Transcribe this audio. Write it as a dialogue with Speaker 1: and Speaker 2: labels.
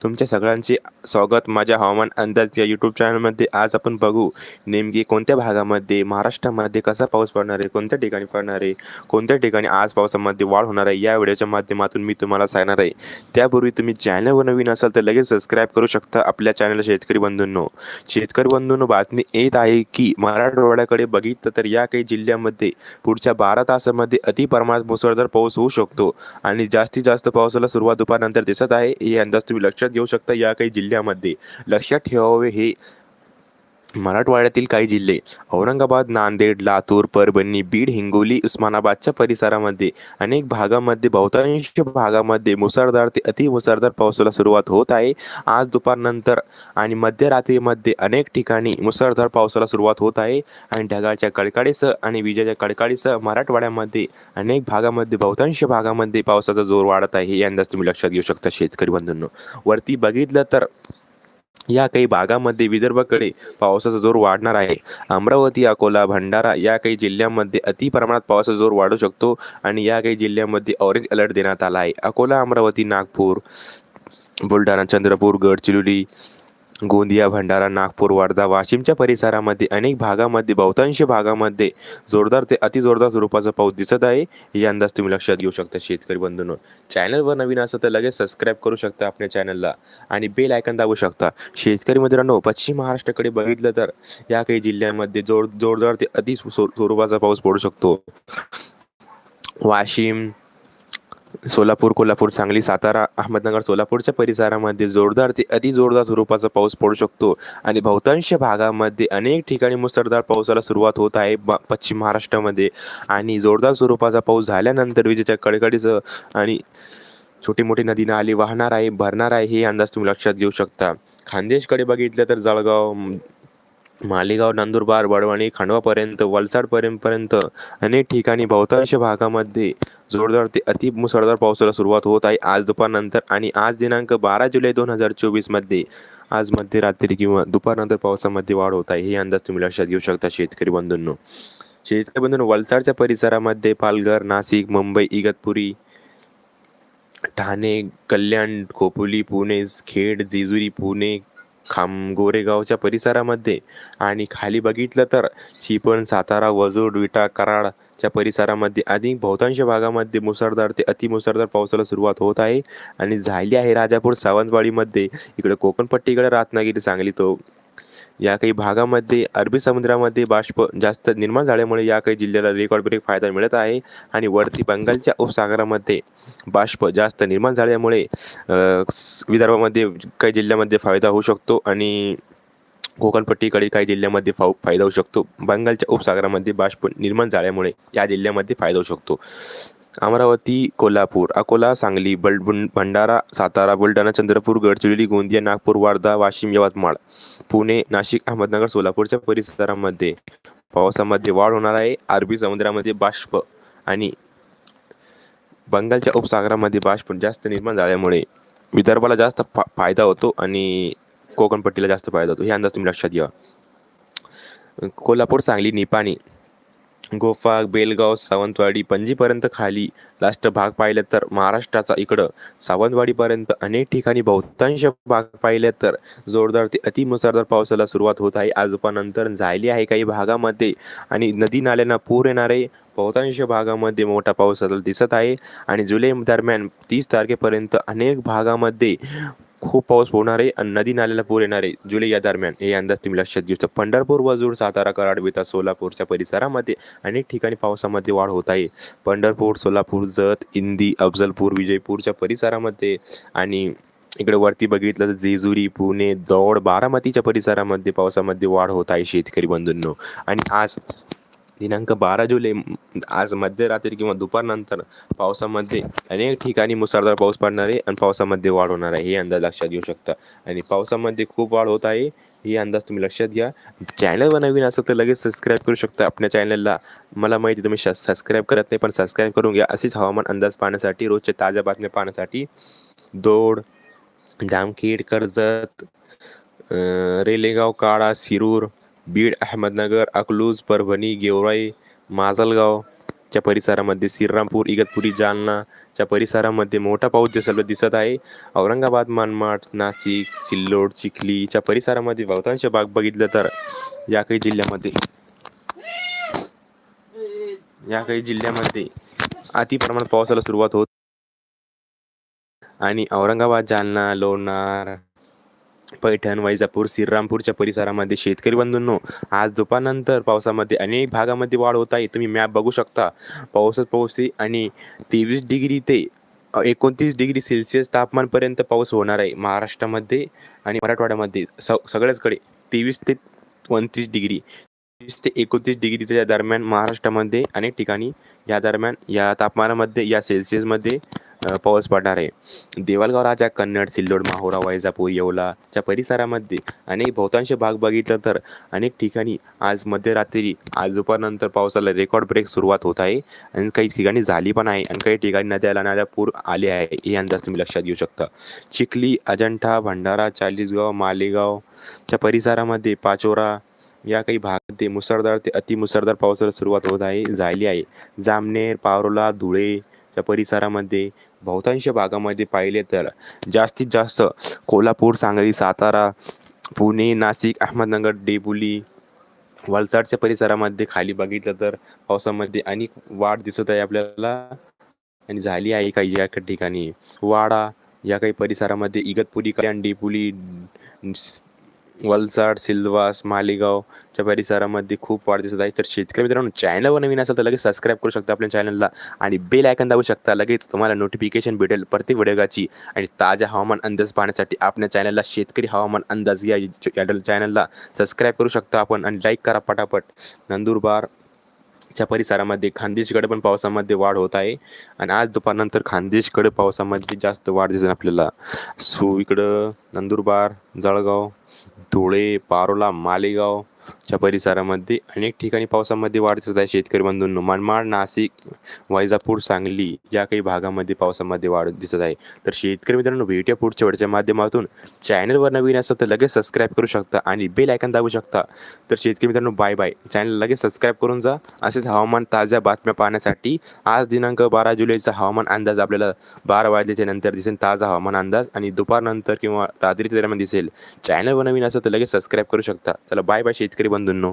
Speaker 1: तुमच्या सगळ्यांचे स्वागत. माझ्या हवामान अंदाज या यूट्यूब चॅनलमध्ये आज आपण बघू नेमकी कोणत्या भागामध्ये महाराष्ट्रामध्ये कसा पाऊस पडणार आहे कोणत्या ठिकाणी पडणार आहे कोणत्या ठिकाणी आज पावसामध्ये वाढ होणार आहे या व्हिडिओच्या माध्यमातून मी तुम्हाला सांगणार आहे. त्यापूर्वी तुम्ही चॅनलवर नवीन असाल तर लगेच सबस्क्राईब करू शकता आपल्या चॅनल शेतकरी बंधूंनो. शेतकरी बंधूंनो बातमी येत आहे की मराठवाड्याकडे बघितलं तर या काही जिल्ह्यामध्ये पुढच्या बारा तासामध्ये अति प्रमाणात मुसळधार पाऊस होऊ शकतो. आणि जास्तीत जास्त पावसाला सुरुवात दुपारनंतर दिसत आहे. हे अंदाज तुम्ही लक्षात घेऊ शकता या काही जिल्ह्यामध्ये. लक्षात ठेवावे हे मराठवाड्यातील काही जिल्हे औरंगाबाद नांदेड लातूर परभणी बीड हिंगोली उस्मानाबादच्या परिसरामध्ये अनेक भागामध्ये बहुतांश भागामध्ये मुसळधार ते अति मुसळधार पावसाला सुरुवात होत आहे. आज दुपारनंतर आणि मध्यरात्रीमध्ये अनेक ठिकाणी मुसळधार पावसाला सुरुवात होत आहे. आणि ढगाच्या कडकाडीसह आणि विजेच्या कडकाडीसह मराठवाड्यामध्ये अनेक भागामध्ये बहुतांश भागामध्ये पावसाचा जोर वाढत आहे. हे अंदाज तुम्ही लक्षात घेऊ शकता शेतकरी बंधूंनो. वरती बघितलं तर या काही भागामध्ये विदर्भाकडे पावसाचा जोर वाढणार आहे. अमरावती अकोला भंडारा या काही जिल्ह्यांमध्ये अति प्रमाणात पावसाचा जोर वाढू शकतो आणि या काही जिल्ह्यांमध्ये ऑरेंज अलर्ट देण्यात आला आहे. अकोला अमरावती नागपूर बुलढाणा चंद्रपूर गडचिरोली गोंदिया भंडारा नागपूर वर्धा वाशिमच्या परिसरामध्ये अनेक भागामध्ये बहुतांश भागामध्ये जोरदार ते अतिजोरदार स्वरूपाचा पाऊस दिसत आहे. हे अंदाज तुम्ही लक्षात घेऊ शकता शेतकरी बंधूंनो. चॅनलवर नवीन असं तर लगेच सबस्क्राईब करू शकता आपल्या चॅनलला आणि बेल आयकन दाबू शकता. शेतकरी मित्रांनो पश्चिम महाराष्ट्राकडे बघितलं तर या काही जिल्ह्यांमध्ये जोर जोरदार ते अति स्व- स्वरूपाचा पाऊस पडू शकतो. वाशिम सोलापूर कोल्हापूर सांगली सातारा अहमदनगर सोलापूरच्या परिसरामध्ये जोरदार ते अति जोरदार स्वरूपाचा पाऊस पडू शकतो. आणि बहुतांश भागामध्ये अनेक ठिकाणी मुसळधार पावसाला सुरुवात होत आहे ब- पश्चिम महाराष्ट्रामध्ये. आणि जोरदार स्वरूपाचा पाऊस झाल्यानंतर विजेच्या कडकडीचं आणि छोटी मोठी नदी नाली वाहणार आहे भरणार आहे हे अंदाज तुम्ही लक्षात घेऊ शकता. खानदेशकडे बघितलं तर जळगाव मालेगाव नंदुरबार वडवणी खंडवापर्यंत वलसाडपर्यंतपर्यंत अनेक ठिकाणी बहुतांश भागामध्ये जोरदार ते अति मुसळधार पावसाला सुरुवात होत आहे. आज दुपारनंतर आणि आज दिनांक बारा जुलै दोन हजार चोवीसमध्ये आज मध्यरात्री किंवा दुपारनंतर पावसामध्ये वाढ होत आहे. हे अंदाज तुम्ही लक्षात घेऊ शकता शेतकरी बंधूंनो. शेतकरी बंधूंनो वलसाडच्या परिसरामध्ये पालघर नाशिक मुंबई इगतपुरी ठाणे कल्याण खोपोली पुणे खेड जेजुरी पुणे खाम गोरेगावच्या परिसरामध्ये. आणि खाली बघितलं तर चिपण सातारा वजूड विटा कराडच्या परिसरामध्ये अधिक बहुतांश भागामध्ये मुसळधार ते अतिमुसळधार पावसाला सुरुवात होत आहे. आणि झाली आहे राजापूर सावंतवाडीमध्ये. इकडे कोकणपट्टीकडे रत्नागिरी सांगली तो या काही भागामध्ये अरबी समुद्रामध्ये बाष्प जास्त निर्माण झाल्यामुळे या काही जिल्ह्याला रेकॉर्ड ब्रेक फायदा मिळत आहे आणि वरती बंगालच्या उपसागरामध्ये बाष्प जास्त निर्माण झाल्यामुळे विदर्भामध्ये काही जिल्ह्यामध्ये फायदा होऊ शकतो आणि कोकणपट्टीकडे काही जिल्ह्यामध्ये फाऊ फायदा होऊ शकतो. बंगालच्या उपसागरामध्ये बाष्प निर्माण झाल्यामुळे या जिल्ह्यामध्ये फायदा होऊ शकतो. अमरावती कोल्हापूर. अकोला सांगली बल भंडारा सातारा बुलढाणा चंद्रपूर गडचिरोली गोंदिया नागपूर वर्धा वाशिम यवतमाळ. पुणे नाशिक अहमदनगर सोलापूरच्या परिसरामध्ये पावसामध्ये वाढ होणार आहे. अरबी समुद्रामध्ये बाष्प आणि बंगालच्या उपसागरामध्ये बाष्प जास्त निर्माण झाल्यामुळे विदर्भाला जास्त फा फायदा होतो आणि कोकणपट्टीला जास्त फायदा होतो. हे अंदाज तुम्ही लक्षात घ्या. कोल्हापूर सांगली निपाणी गोफा बेलगाव सावंतवाडी पणजीपर्यंत खाली. लास्ट भाग पाहिलं तर महाराष्ट्राचा इकडं. सावंतवाडीपर्यंत अनेक ठिकाणी बहुतांश भाग पाहिले तर जोरदार ते अतिमुसळधार पावसाला सुरुवात होत आहे. आज झाली आहे काही भागामध्ये आणि नदी नाल्यांना पूर येणारे बहुतांश भागामध्ये मोठा पाऊस दिसत आहे. आणि जुलै दरम्यान तीस तारखेपर्यंत अनेक भागामध्ये खूप पाऊस होणार आहे. आणि नदी नाल्याला पूर येणार आहे. जुलै या दरम्यान हे अंदाज तुम्ही लक्षात घेऊ शकता. पंढरपूर वजूड सातारा कराड बेता सोलापूरच्या परिसरामध्ये अनेक ठिकाणी पावसामध्ये वाढ होत आहे. पंढरपूर सोलापूर जत इंदी अफजलपूर विजयपूरच्या परिसरामध्ये आणि इकडे वरती बघितलं तर जेजुरी पुणे दौड बारामतीच्या परिसरामध्ये पावसामध्ये वाढ होत आहे शेतकरी बंधूंनो. आणि आज दिनांक बारा जुलै आज मध्यरात्री किंवा दुपारनंतर पावसामध्ये अनेक ठिकाणी मुसळधार पाऊस पडणार आहे आणि पावसामध्ये वाढ होणार आहे हे अंदाज लक्षात घेऊ शकता. आणि पावसामध्ये खूप वाढ होत आहे हे अंदाज तुम्ही लक्षात घ्या. चॅनलवर नवीन असेल तर लगेच सबस्क्राईब करू शकता. आपल्या चॅनलला मला माहिती आहे तुम्ही सबस्क्राईब करत नाही पण सबस्क्राईब करून घ्या. असेच हवामान अंदाज पाहण्यासाठी रोजच्या ताज्या बातम्या पाहण्यासाठी दौड जामखेड कर्जत रेलेगाव काळा शिरूर बीड अहमदनगर अकलूज परभणी गेवराई माजलगाव च्या परिसरामध्ये श्रीरामपूर इगतपुरी जालनाच्या परिसरामध्ये मोठा पाऊस जसं दिसत आहे. औरंगाबाद मनमाड नाशिक सिल्लोड चिखलीच्या परिसरामध्ये बहुतांश भाग बघितलं तर या काही जिल्ह्यामध्ये या काही जिल्ह्यामध्ये अति प्रमाणात पावसाला सुरुवात होत आणि औरंगाबाद जालना लोणार पैठण वैजापूर श्रीरामपूरच्या परिसरामध्ये शेतकरी बंधूंनो आज दुपारनंतर पावसामध्ये अनेक भागामध्ये वाढ होत आहे. तुम्ही मॅप बघू शकता. पावसात पाऊस आहे आणि तेवीस डिग्री ते एकोणतीस डिग्री सेल्सिअस तापमानपर्यंत पाऊस होणार आहे. महाराष्ट्रामध्ये आणि मराठवाड्यामध्ये स सगळ्याचकडे तेवीस ते उनतीस डिग्री तीस ते एकोणतीस डिग्रीच्या दरम्यान महाराष्ट्रामध्ये अनेक ठिकाणी या दरम्यान या तापमानामध्ये या सेल्सिअसमध्ये पाऊस पडणार आहे. देवालगाव राजा कन्नड सिल्लोड माहोरा वैजापूर येवलाच्या परिसरामध्ये अनेक बहुतांश भाग बघितलं तर अनेक ठिकाणी आज मध्यरात्री आज दुपारनंतर पावसाला रेकॉर्ड ब्रेक सुरुवात होत आहे. आणि काही ठिकाणी झाली पण आहे आणि काही ठिकाणी नद्याला नाल्या पूर आले आहे. हे अंदाज तुम्ही लक्षात घेऊ शकता. चिखली अजंठा भंडारा चाळीसगाव मालेगावच्या परिसरामध्ये पाचोरा या काही भागामध्ये मुसळधार ते अतिमुसळधार पावसाला सुरुवात होत आहे झाली आहे. जामनेर पारोला च्या परिसरामध्ये बहुतांश भागामध्ये पाहिले तर जास्तीत जास्त कोल्हापूर सांगली सातारा पुणे नाशिक अहमदनगर डेबुली वलसाडच्या परिसरामध्ये खाली बघितलं तर पावसामध्ये अनेक वाढ दिसत आहे आपल्याला. आणि झाली आहे काही या ठिकाणी. वाडा या काही परिसरामध्ये इगतपुरी कल्याण डेपुली वलसाड सिल्वास मालेगावच्या परिसरामध्ये खूप वाढ दिसत आहे. तर शेतकरी मित्रांनो चॅनलवर नवीन असेल तर लगेच सबस्क्राईब करू शकता आपल्या चॅनलला आणि बेल आयकन दाबू शकता. लगेच तुम्हाला नोटिफिकेशन भेटेल प्रत्येक व्हिडिओची आणि ताज्या हवामान अंदाज पाहण्यासाठी आपल्या चॅनलला शेतकरी हवामान अंदाज या या चॅनलला सबस्क्राईब करू शकता आपण आणि लाईक करा पटापट. नंदुरबार च्या परिसरामध्ये खानदेशकडे पण पावसामध्ये वाढ होत आहे. आणि आज दुपारनंतर खानदेशकडे पावसामध्ये जास्त वाढ दिसेल आपल्याला. सो इकडं नंदुरबार जळगाव धुळे पारोला मालेगाव च्या परिसरामध्ये अनेक ठिकाणी पावसामध्ये वाढ दिसत आहे. शेतकरी बंधूंनो मनमाड नाशिक वैजापूर सांगली या काही भागामध्ये पावसामध्ये वाढ दिसत आहे. तर शेतकरी मित्रांनो भेटूया पुढच्या वेळच्या माध्यमातून चॅनलवर नवीन असेल तर लगेच सबस्क्राईब करू शकता आणि बेल आयकन दाबू शकता. तर शेतकरी मित्रांनो बाय बाय. चॅनल लगेच सबस्क्राईब करून जा. असेच हवामान ताज्या बातम्या पाहण्यासाठी आज दिनांक बारा जुलैचा हवामान अंदाज आपल्याला बारा वाजल्याच्या नंतर दिसेल. ताजा हवामान अंदाज आणि दुपारनंतर किंवा रात्रीच्या दरम्यान दिसेल. चॅनलवर नवीन असेल तर लगेच सबस्क्राईब करू शकता. चला बाय बाय. शेतकरी बंधूंनो